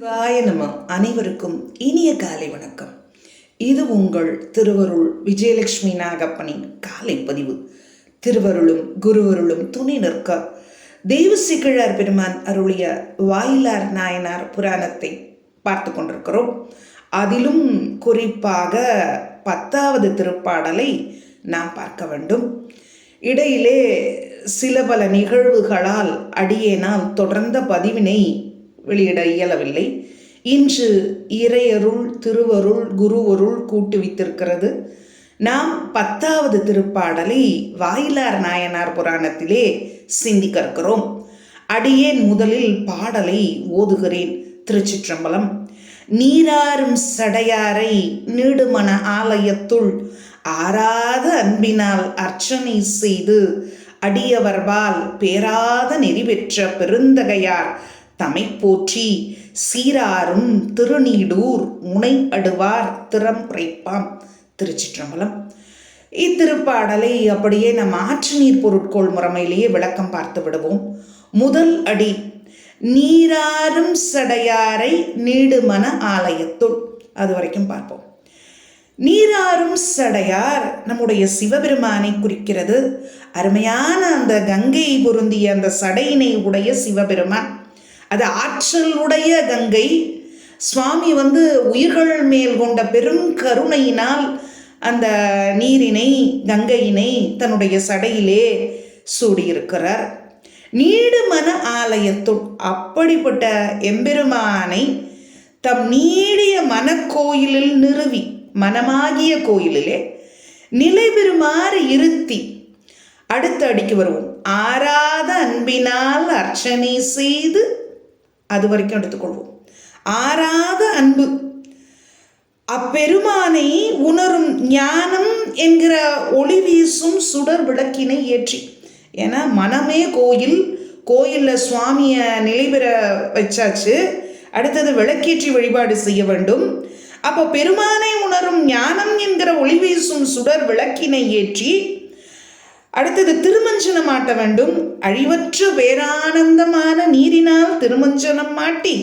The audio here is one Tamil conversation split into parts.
சிவாய அனைவருக்கும் இனிய காலை வணக்கம். இது உங்கள் திருவருள் விஜயலட்சுமி நாகப்பனின் காலை பதிவு. திருவருளும் குருவருளும் துணை நிற்க. தெய்வசிக்கிழார் பெருமான் அருளிய வாயிலார் நாயனார் புராணத்தை பார்த்து கொண்டிருக்கிறோம். அதிலும் குறிப்பாக பத்தாவது திருப்பாடலை நாம் பார்க்க வேண்டும். இடையிலே சில பல நிகழ்வுகளால் அடியேனால் தொடர்ந்த பதிவினை வெளியிட இயலவில்லை. இன்று இறையருள் திருவருள் குருவருள் கூட்டுவித்திருக்கிறது. நாம் பத்தாவது திருப்பாடலை வாயிலார் நாயனார் புராணத்திலே சிந்திக்க இருக்கிறோம் அடியேன் முதலில் பாடலை ஓதுகிறேன். திருச்சிற்றம்பலம். நீராறும் சடையாரை நீடுமன ஆலயத்துள் ஆராத அன்பினால் அர்ச்சனை செய்து அடியவர்பால் பேராத நெறி பெற்ற பெருந்தகையார் தமை போற்றி சீராரும் திருநீடூர் முனை அடுவார் திறம் உரைப்பாம். திருச்சிற்றம்பலம். இத்திருப்பாடலை அப்படியே நம் ஆற்று நீர் பொருட்கோள் முறைமையிலேயே விளக்கம் பார்த்து விடுவோம். முதல் அடி நீராரும் சடையாரை நீடுமன ஆலயத்துள். அது வரைக்கும் பார்ப்போம். நீராரும் சடையார் நம்முடைய சிவபெருமானை குறிக்கிறது. அருமையான அந்த கங்கை பொருந்திய அந்த சடையினை உடைய சிவபெருமான். அது ஆற்றல் உடைய கங்கை. சுவாமி வந்து உயிர்கள் மேல் கொண்ட பெரும் கருணையினால் அந்த நீரினை கங்கையினை தன்னுடைய சடையிலே சூடியிருக்கிறார். நீடு மன ஆலயத்துள் அப்படிப்பட்ட எம்பெருமானை தம் நீடிய மனக்கோயிலில் நிறுவி மனமாகிய கோயிலிலே நிலை பெறுமாறு இருத்தி அடுத்த அடிக்கு வருவோம். ஆராத அன்பினால் அர்ச்சனை செய்து அது வரைக்கும் எடுத்துக்கொள்வோம். ஆறாத அன்பு. அப்பெருமானை உணரும் ஞானம் என்கிற ஒளி வீசும் சுடர் விளக்கினை ஏற்றி. ஏன்னா மனமே கோயில். கோயிலில் சுவாமியை நிலைபெற வச்சாச்சு. அடுத்தது விளக்கேற்றி வழிபாடு செய்ய வேண்டும். அப்போ பெருமானை உணரும் ஞானம் என்கிற ஒளி வீசும் சுடர் விளக்கினை ஏற்றி அடுத்தது திருமஞ்சனம் மாட்ட வேண்டும். அழிவற்ற பேரானந்தமான நீரினால் திருமஞ்சனம் மாட்டி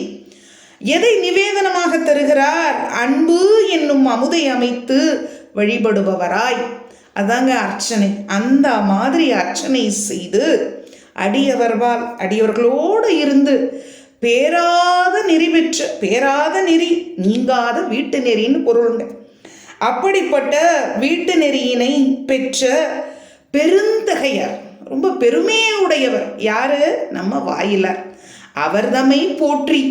எதை நிவேதனமாக தருகிறார்? அன்பு என்னும் அமுதை அமைத்து வழிபடுபவராய். அதாங்க அர்ச்சனை. அந்த மாதிரி அர்ச்சனை செய்து அடியவர்வால் அடியவர்களோடு இருந்து பேராத நெறி பெற்ற பேராத நெறி நீங்காத வீட்டு நெறின்னு பொருளுங்க அப்படிப்பட்ட வீட்டு நெறியினை பெற்ற பெருந்தகையார். ரொம்ப பெருமையுடையவர். யாரு? நம்ம வாயிலார் அவர் தம்மை போற்றி.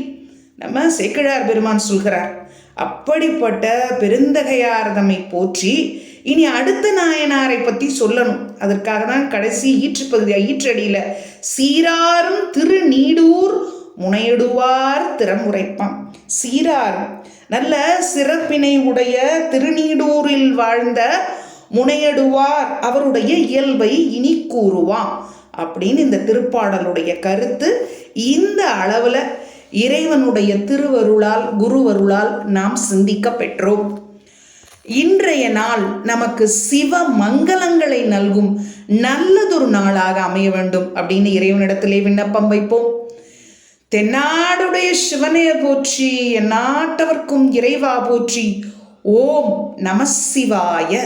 நம்ம சேக்கிழார் பெருமான் சொல்கிறார். அப்படிப்பட்ட பெருந்தகையார் தம்மை போற்றி இனி அடுத்த நாயனாரை பற்றி சொல்லணும். அதற்காக தான் கடைசி ஈற்று ஈற்றடியில் சீராரும் திருநீடூர் முனையிடுவார் திறமுறைப்பான். உரைப்பான் சீராரும். நல்ல சிறப்பினை உடைய திருநீடூரில் வாழ்ந்த முனையடுவார். அவருடைய இயல்பை இனி கூறுவாம் அப்படின்னு இந்த திருப்பாடலுடைய கருத்து இந்த அளவில் இறைவனுடைய திருவருளால் குருவருளால் நாம் சிந்திக்க பெற்றோம். இன்றைய நாள் நமக்கு சிவ மங்களங்களை நல்கும் நல்லதொரு நாளாக அமைய வேண்டும் அப்படின்னு இறைவனிடத்திலே விண்ணப்பம் வைப்போம். தென்னாடுடைய சிவனைய போற்றி நாட்டவர்க்கும் இறைவா போற்றி ஓம் நம சிவாய